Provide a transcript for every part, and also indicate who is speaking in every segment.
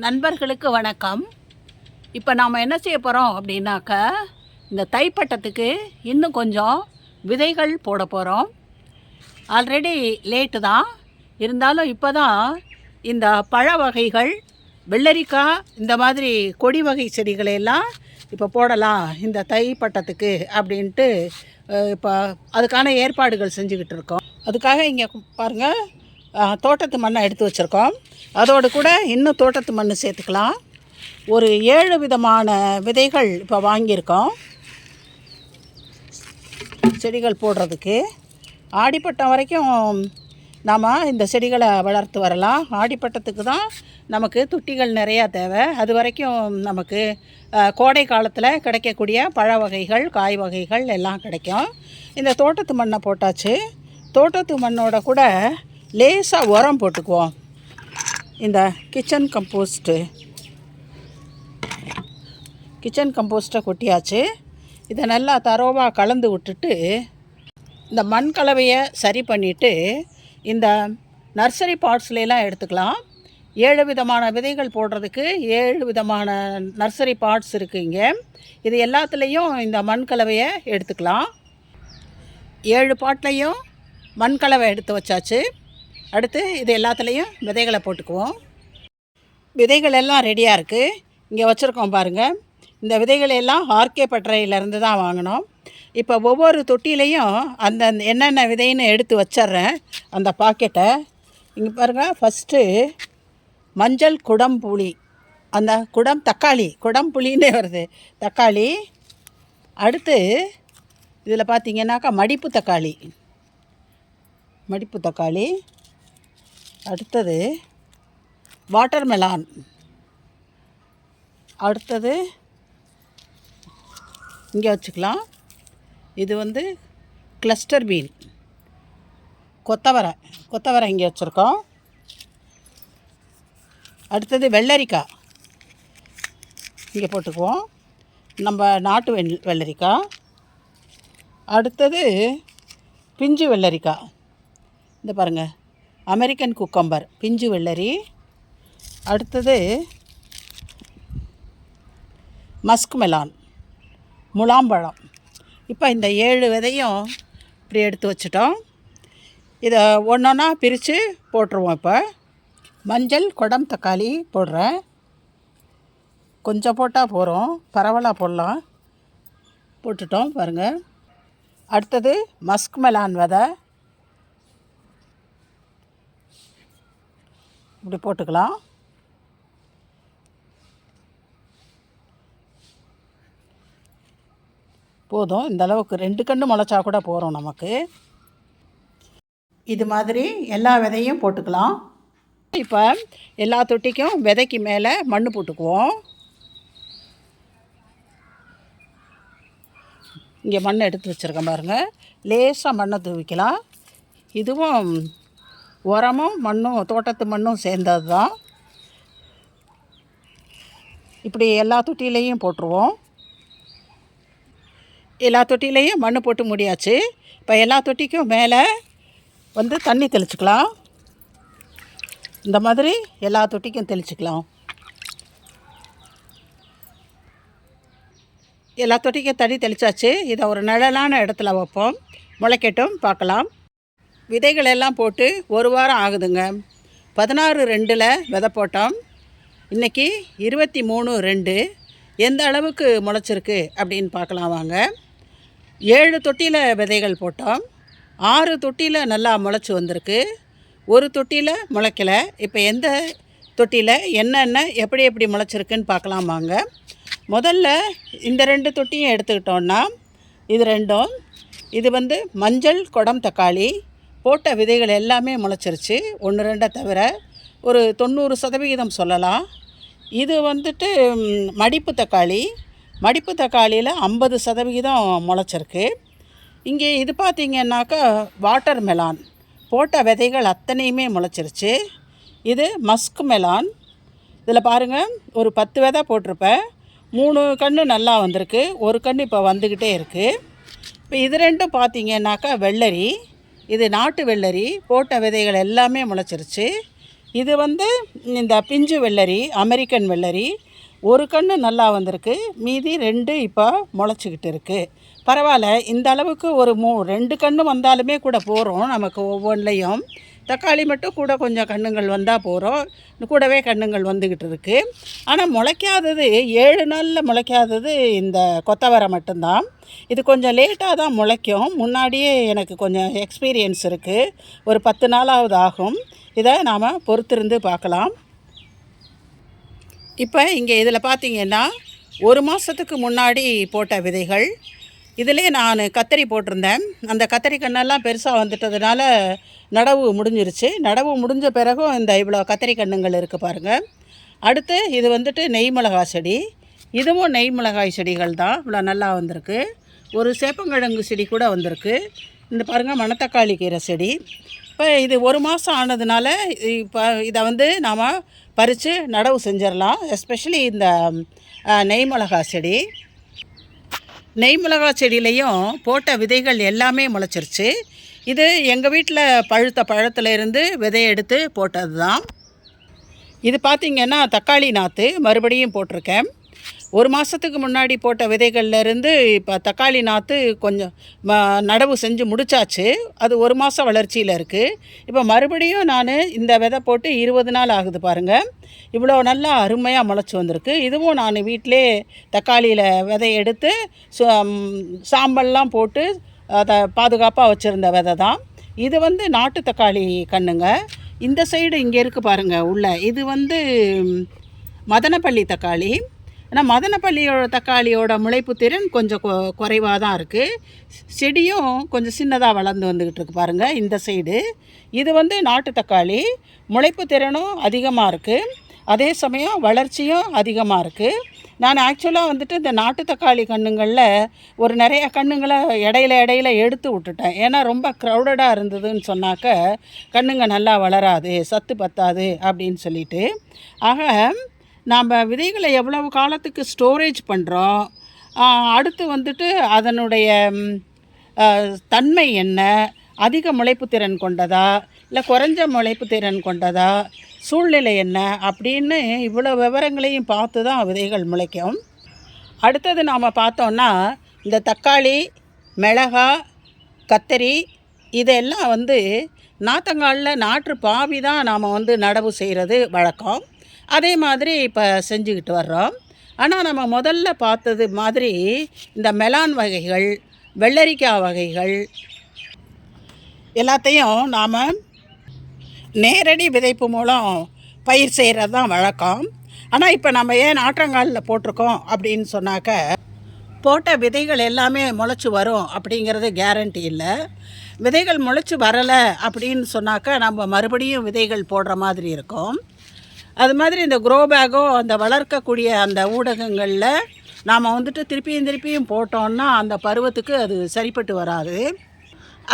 Speaker 1: நண்பர்களுக்கு வணக்கம். இப்போ நாம் என்ன செய்ய போகிறோம் அப்படின்னாக்கா இந்த தைப்பட்டத்துக்கு இன்னும் கொஞ்சம் விதைகள் போட போகிறோம் ஆல்ரெடி லேட்டு தான். இருந்தாலும் இப்போ தான் இந்த பழ வகைகள் வெள்ளரிக்காய் இந்த மாதிரி கொடி வகை செடிகளையெல்லாம் இப்போ போடலாம் இந்த தைப்பட்டத்துக்கு அப்படின்ட்டு இப்போ அதுக்கான ஏற்பாடுகள் செஞ்சுக்கிட்டு இருக்கோம். அதுக்காக இங்கே பாருங்கள் தோட்டத்து மண்ணை எடுத்து வச்சுருக்கோம். அதோடு கூட இன்னும் தோட்டத்து மண் சேர்த்துக்கலாம். ஒரு ஏழு விதமான விதைகள் இப்போ வாங்கியிருக்கோம். செடிகள் போடுறதுக்கு. ஆடிப்பட்டம் வரைக்கும் நாம் இந்த செடிகளை வளர்த்து வரலாம். ஆடிப்பட்டத்துக்கு தான் நமக்கு துட்டிகள் நிறையா தேவை. அது வரைக்கும் நமக்கு கோடை காலத்தில் கிடைக்கக்கூடிய பழ வகைகள் காய் வகைகள் எல்லாம் கிடைக்கும். இந்த தோட்டத்து மண்ணை போட்டாச்சு. தோட்டத்து மண்ணோட கூட லேசாக உரம் போட்டுக்குவோம். இந்த கிச்சன் கம்போஸ்ட்டு கிச்சன் கம்போஸ்ட்டை கொட்டியாச்சு. இதை நல்லா தரோவாக கலந்து விட்டுட்டு இந்த மண் கலவையை சரி பண்ணிவிட்டு இந்த நர்சரி பாட்ஸ்லாம் எடுத்துக்கலாம். ஏழு விதமான விதைகள் போடுறதுக்கு ஏழு விதமான நர்சரி பாட்ஸ் இருக்குது இங்கே. இது எல்லாத்துலேயும் இந்த மண் கலவையை எடுத்துக்கலாம். ஏழு பாட்லேயும் மண் கலவை எடுத்து வச்சாச்சு. அடுத்து இது எல்லாத்துலேயும் விதைகளை போட்டுக்குவோம். விதைகள் எல்லாம் ரெடியாக இருக்குது இங்கே வச்சுருக்கோம் பாருங்கள் இந்த விதைகளை எல்லாம் ஆர்கே பட்டறையிலேருந்து தான் வாங்கினோம். இப்போ ஒவ்வொரு தொட்டிலையும் அந்த என்னென்ன விதைன்னு எடுத்து வச்சிட்றேன். அந்த பாக்கெட்டை இங்கே பாருங்கள் ஃபஸ்ட்டு மஞ்சள் குடம் புளி. அந்த குடம் தக்காளி குடம் புளின்னே வருது. தக்காளி. அடுத்து இதில் பார்த்தீங்கன்னாக்கா மடிப்பு தக்காளி. மடிப்பு தக்காளி. அடுத்தது வாட்டர்மெலான். அடுத்தது இங்கே வச்சுக்கலாம். இது வந்து கிளஸ்டர் பீன். கொத்தவரை. கொத்தவரை இங்கே வச்சுருக்கோம். அடுத்தது வெள்ளரிக்காய். இங்கே போட்டுக்குவோம். நம்ம நாட்டு வெள் வெள்ளரிக்காய். அடுத்தது பிஞ்சு வெள்ளரிக்காய். இந்த பாருங்கள் அமெரிக்கன் குக்கம்பர் பிஞ்சு வெள்ளரி. அடுத்தது மஸ்க் மெலான் முலாம்பழம் இப்போ இந்த ஏழு விதையும் இப்படி எடுத்து வச்சிட்டோம். இதை ஒன்றொன்னா பிரித்து போட்டுருவோம் இப்போ. மஞ்சள் குடம் தக்காளி போடுறேன். கொஞ்சம் போட்டால் போகிறோம் பரவலாக போடலாம். போட்டுட்டோம் பாருங்கள் அடுத்தது மஸ்க் மெலான் விதை. இப்படி போட்டுக்கலாம். போதும். இந்த அளவுக்கு ரெண்டு கன்று முளைச்சா கூட போகிறோம் நமக்கு. இது மாதிரி எல்லா விதையும் போட்டுக்கலாம். இப்போ எல்லா தொட்டிக்கும் விதைக்கு மேலே மண் போட்டுக்குவோம். இங்கே மண் எடுத்து வச்சுருக்கேன் பாருங்கள் லேசாக மண்ணை தூவிக்கலாம். இதுவும் உரமும் மண்ணும் தோட்டத்து மண்ணும் சேர்ந்தது தான். இப்படி எல்லா தொட்டிலையும் போட்டுருவோம். எல்லா தொட்டிலையும் மண் போட்டு முடியாச்சு. இப்போ எல்லா தொட்டிக்கும் மேலே வந்து தண்ணி தெளிச்சுக்கலாம். இந்த மாதிரி எல்லா தொட்டிக்கும் தெளிச்சுக்கலாம். எல்லா தொட்டிக்கும் தண்ணி தெளிச்சாச்சு. இதை ஒரு நிழலான இடத்துல வைப்போம். முளைக்கட்டும் பார்க்கலாம். விதைகள் எல்லாம் போட்டு ஒரு வாரம் ஆகுதுங்க. பதினாறு ரெண்டில் விதை போட்டோம். இன்றைக்கி இருபத்தி மூணு ரெண்டு. எந்த அளவுக்கு முளைச்சிருக்கு அப்படின்னு பார்க்கலாம் வாங்க. ஏழு தொட்டியில் விதைகள் போட்டோம். ஆறு தொட்டியில் நல்லா முளைச்சி வந்திருக்கு. ஒரு தொட்டியில் முளைக்கலை. இப்போ எந்த தொட்டியில் என்னென்ன எப்படி எப்படி முளைச்சிருக்குன்னு பார்க்கலாம் வாங்க. முதல்ல இந்த ரெண்டு தொட்டியும் எடுத்துக்கிட்டோன்னா இது ரெண்டும். இது வந்து மஞ்சள் குடம் தக்காளி. போட்ட விதைகள் எல்லாமே முளைச்சிருச்சு. ஒன்று ரெண்டை தவிர ஒரு தொண்ணூறு சதவிகிதம் சொல்லலாம். இது வந்துட்டு மடிப்பு தக்காளி. மடிப்பு தக்காளியில் ஐம்பது சதவிகிதம் முளைச்சிருக்கு. இங்கே இது பார்த்தீங்கன்னாக்கா வாட்டர் மெலான். போட்ட விதைகள் அத்தனையுமே முளைச்சிருச்சு. இது மஸ்க் மெலான். இதில் பாருங்கள் ஒரு பத்து விதை போட்டிருப்பேன். மூணு கன்று நல்லா வந்திருக்கு. ஒரு கன்று இப்போ வந்துக்கிட்டே இருக்குது இப்போ இது ரெண்டும் பார்த்தீங்கன்னாக்கா வெள்ளரி. இது நாட்டு வெள்ளரி போட்ட விதைகள் எல்லாமே முளைச்சிருச்சு. இது வந்து இந்த பிஞ்சு வெள்ளரி அமெரிக்கன் வெள்ளரி ஒரு கன்று நல்லா வந்திருக்கு. மீதி ரெண்டு இப்போ முளைச்சிக்கிட்டு இருக்குது பரவாயில்ல இந்த அளவுக்கு ஒரு மூ ரெண்டு கன்று வந்தாலுமே கூட போகிறோம் நமக்கு ஒவ்வொன்றிலையும் தக்காளி மட்டும் கூட கொஞ்சம் கண்ணுங்கள் வந்தால் போகிறோம் கூடவே கண்ணுங்கள் வந்துக்கிட்டு இருக்குது ஆனால் முளைக்காதது ஏழு நாளில் முளைக்காதது இந்த கொத்தவரை மட்டும்தான். இது கொஞ்சம் லேட்டாக தான் முளைக்கும். முன்னாடியே எனக்கு கொஞ்சம் எக்ஸ்பீரியன்ஸ் இருக்குது ஒரு பத்து நாளாவது ஆகும். இதை நாம் பொறுத்திருந்து பார்க்கலாம். இப்போ இங்கே இதில் பார்த்திங்கன்னா ஒரு மாதத்துக்கு முன்னாடி போட்ட விதைகள் இதிலே நான் கத்தரி போட்டிருந்தேன். அந்த கத்தரி கண்ணெல்லாம் பெருசாக வந்துட்டதுனால நடவு முடிஞ்சிருச்சு. நடவு முடிஞ்ச பிறகும் இந்த இவ்வளோ கத்தரி கண்ணுங்கள் இருக்குது பாருங்கள் அடுத்து இது வந்துட்டு நெய் மிளகாய் செடி. இதுவும் நெய் மிளகாய் செடிகள் தான். இவ்வளோ நல்லா வந்திருக்கு. ஒரு சேப்பங்கிழங்கு செடி கூட வந்திருக்கு. இந்த பாருங்கள் மணத்தக்காளி கீரை செடி. இப்போ இது ஒரு மாதம் ஆனதுனால இப்போ இதை வந்து நாம் பறித்து நடவு செஞ்சிடலாம். எஸ்பெஷலி இந்த நெய் மிளகாய் செடி. நெய் மிளகாய் செடியிலையும் போட்ட விதைகள் எல்லாமே முளைச்சிருச்சு. இது எங்கள் வீட்டில் பழுத்த பழத்துலேருந்து விதையை எடுத்து போட்டது தான் இது பார்த்திங்கன்னா தக்காளி நாற்று மறுபடியும் போட்டிருக்கேன். ஒரு மாதத்துக்கு முன்னாடி போட்ட விதைகள்ல இருந்து இப்போ தக்காளி நாற்று கொஞ்சம் ம நடவு செஞ்சு முடிச்சாச்சு. அது ஒரு மாதம் வளர்ச்சியில் இருக்குது இப்போ மறுபடியும் நான் இந்த விதை போட்டு இருபது நாள் ஆகுது பாருங்கள் இவ்வளோ நல்லா அருமையாக முளைச்சி வந்திருக்கு. இதுவும் நான் வீட்டிலே தக்காளியில் விதை எடுத்து சு- சாம்பல்லாம் போட்டு அதை பாதுகாப்பாக வச்சுருந்த விதை தான். இது வந்து நாட்டு தக்காளி கண்ணுங்க. இந்த சைடு இங்கே இருக்குது பாருங்கள் உள்ள. இது வந்து மதனப்பள்ளி தக்காளி. ஆனால் மதனப்பள்ளியோட தக்காளியோட முளைப்பு திறன் கொஞ்சம் கொ குறைவாக தான் இருக்குது செடியும் கொஞ்சம் சின்னதாக வளர்ந்து வந்துக்கிட்டு இருக்கு பாருங்கள் இந்த சைடு. இது வந்து நாட்டு தக்காளி. முளைப்பு திறனும் அதிகமாக இருக்குது அதே சமயம் வளர்ச்சியும் அதிகமாக இருக்குது நான் ஆக்சுவலாக வந்துட்டு இந்த நாட்டு தக்காளி கண்ணுங்களில் ஒரு நிறைய கண்ணுங்களை இடையில இடையில எடுத்து விட்டுட்டேன். ஏன்னா ரொம்ப க்ரௌடடாக இருந்ததுன்னு சொன்னாக்க கண்ணுங்க நல்லா வளராது சத்து பத்தாது அப்படின்னு சொல்லிட்டு. ஆக நாம் விதைகளை எவ்வளவு காலத்துக்கு ஸ்டோரேஜ் பண்ணுறோம் அடுத்து வந்துட்டு அதனுடைய தன்மை என்ன? அதிக முளைப்பு திறன் கொண்டதா? இல்லை குறைஞ்ச முளைப்பு திறன் கொண்டதா? சூழ்நிலை என்ன? அப்படின்னு இவ்வளோ விவரங்களையும் பார்த்து தான் விதைகள் முளைக்கும். அடுத்தது நாம் பார்த்தோன்னா இந்த தக்காளி மிளகா கத்தரி இதெல்லாம் வந்து நாத்தங்காலில் நாற்று பாவி தான் நாம் வந்து நடவு செய்கிறது வழக்கம். அதே மாதிரி இப்போ செஞ்சுக்கிட்டு வர்றோம். ஆனால் நம்ம முதல்ல பார்த்தது மாதிரி இந்த மெலான் வகைகள் வெள்ளரிக்காய் வகைகள் எல்லாத்தையும் நாம் நேரடி விதைப்பு மூலம் பயிர் செய்கிறது தான் வழக்கம். ஆனால் இப்போ நம்ம ஏன் ஆற்றங்காலில் போட்டிருக்கோம் அப்படின்னு சொன்னாக்க போட்ட விதைகள் எல்லாமே முளைச்சி வரும் அப்படிங்கிறது கேரண்டி இல்லை. விதைகள் முளைச்சி வரலை அப்படின்னு சொன்னாக்க நம்ம மறுபடியும் விதைகள் போடுற மாதிரி இருக்கும். அது மாதிரி இந்த க்ரோ பேக்கோ அந்த வளர்க்கக்கூடிய அந்த ஊடகங்களில் நாம் வந்துட்டு திருப்பியும் திருப்பியும் போட்டோன்னா அந்த பருவத்துக்கு அது சரிப்பட்டு வராது.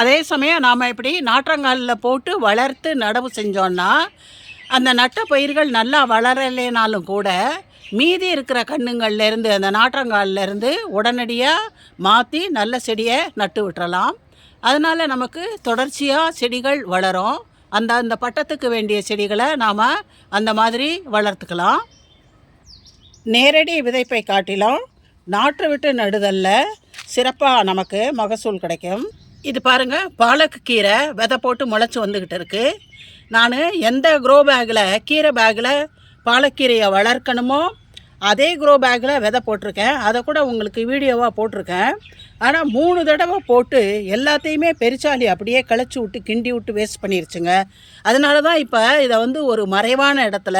Speaker 1: அதே சமயம் நாம் இப்படி நாற்றங்காலில் போட்டு வளர்த்து நடவு செஞ்சோன்னா அந்த நட்ட பயிர்கள் நல்லா வளரலைனாலும் கூட மீதி இருக்கிற கண்ணுங்கள்லேருந்து அந்த நாற்றங்கால்லேருந்து உடனடியாக மாற்றி நல்ல செடியை நட்டு விட்டுறலாம். அதனால் நமக்கு தொடர்ச்சியாக செடிகள் வளரும். அந்த அந்த பட்டத்துக்கு வேண்டிய செடிகளை நாம் அந்த மாதிரி வளர்த்துக்கலாம். நேரடி விதைப்பை காட்டிலும் நாற்று விட்டு நடுதல்ல சிறப்பாக நமக்கு மகசூல் கிடைக்கும். இது பாருங்கள் பாலக்கு கீரை விதை போட்டு முளைச்சி வந்துக்கிட்டு இருக்குது நான் எந்த க்ரோ பேக்கில் கீரை பேக்கில் பாலக்கீரையை வளர்க்கணுமோ அதே க்ரோ பேக்கில் விதை போட்டிருக்கேன். அதை கூட உங்களுக்கு வீடியோவாக போட்டிருக்கேன். ஆனால் மூணு தடவை போட்டு எல்லாத்தையுமே பெருச்சாளி அப்படியே கிளச்சி விட்டு கிண்டி விட்டு வேஸ்ட் பண்ணிருச்சுங்க. அதனால தான் இப்போ இதை வந்து ஒரு மறைவான இடத்துல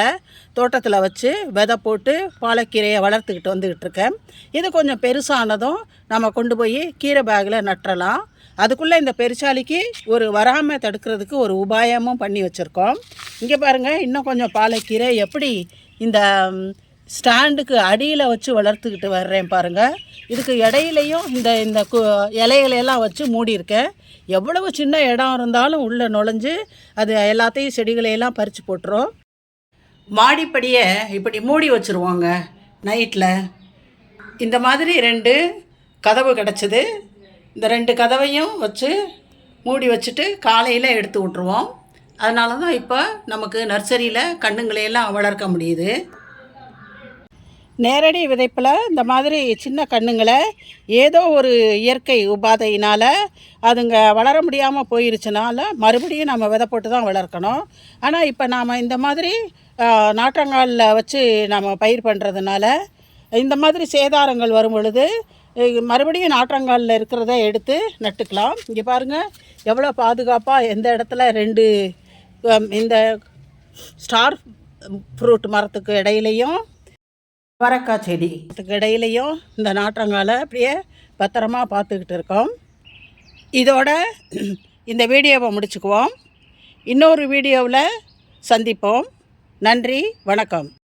Speaker 1: தோட்டத்தில் வச்சு விதை போட்டு பாலக்கீரையை வளர்த்துக்கிட்டு வந்துக்கிட்டு இருக்கேன். இது கொஞ்சம் பெருசானதும் நம்ம கொண்டு போய் கீரை பேக்கில் நட்டுறலாம். அதுக்குள்ளே இந்த பெருச்சாளிக்கு ஒரு வராமல் தடுக்கிறதுக்கு ஒரு உபாயமும் பண்ணி வச்சுருக்கோம். இங்கே பாருங்கள் இன்னும் கொஞ்சம் பாலக்கீரை எப்படி இந்த ஸ்டாண்டுக்கு அடியில் வச்சு வளர்த்துக்கிட்டு வர்றேன் பாருங்கள் இதுக்கு இடையிலையும் இந்த இந்த கு இலைகளையெல்லாம் வச்சு மூடியிருக்கேன். எவ்வளவு சின்ன இடம் இருந்தாலும் உள்ளே நுழைஞ்சு அது எல்லாத்தையும் செடிகளையெல்லாம் பறித்து போட்டுரும். மாடிப்படியை இப்படி மூடி வச்சுருவாங்க நைட்டில் இந்த மாதிரி ரெண்டு கதவு கிடச்சிது. இந்த ரெண்டு கதவையும் வச்சு மூடி வச்சுட்டு காலையில் எடுத்து விட்ருவோம் அதனால தான் இப்போ நமக்கு நர்சரியில் கண்ணுங்களையெல்லாம் வளர்க்க முடியுது. நேரடி விதைப்பில் இந்த மாதிரி சின்ன கண்ணுங்களை ஏதோ ஒரு இயற்கை உபாதையினால் அதுங்க வளர முடியாமல் போயிருச்சுனால மறுபடியும் நம்ம விதை போட்டு தான் வளர்க்கணும். ஆனால் இப்போ நாம் இந்த மாதிரி நாற்றங்காலில் வச்சு நம்ம பயிர் பண்ணுறதுனால இந்த மாதிரி சேதாரங்கள் வரும் பொழுது மறுபடியும் நாற்றங்காலில் இருக்கிறத எடுத்து நட்டுக்கலாம். இங்கே பாருங்கள் எவ்வளோ பாதுகாப்பாக எந்த இடத்துல ரெண்டு இந்த ஸ்டார் ஃப்ரூட் மரத்துக்கு இடையிலையும் வரக்காய் செடி. இதுக்கு இடையிலையும் இந்த நாற்றங்காலை அப்படியே பத்திரமா பார்த்துக்கிட்டு இருக்கோம். இதோட இந்த வீடியோவை முடிச்சுக்குவோம். இன்னொரு வீடியோவில் சந்திப்போம். நன்றி வணக்கம்.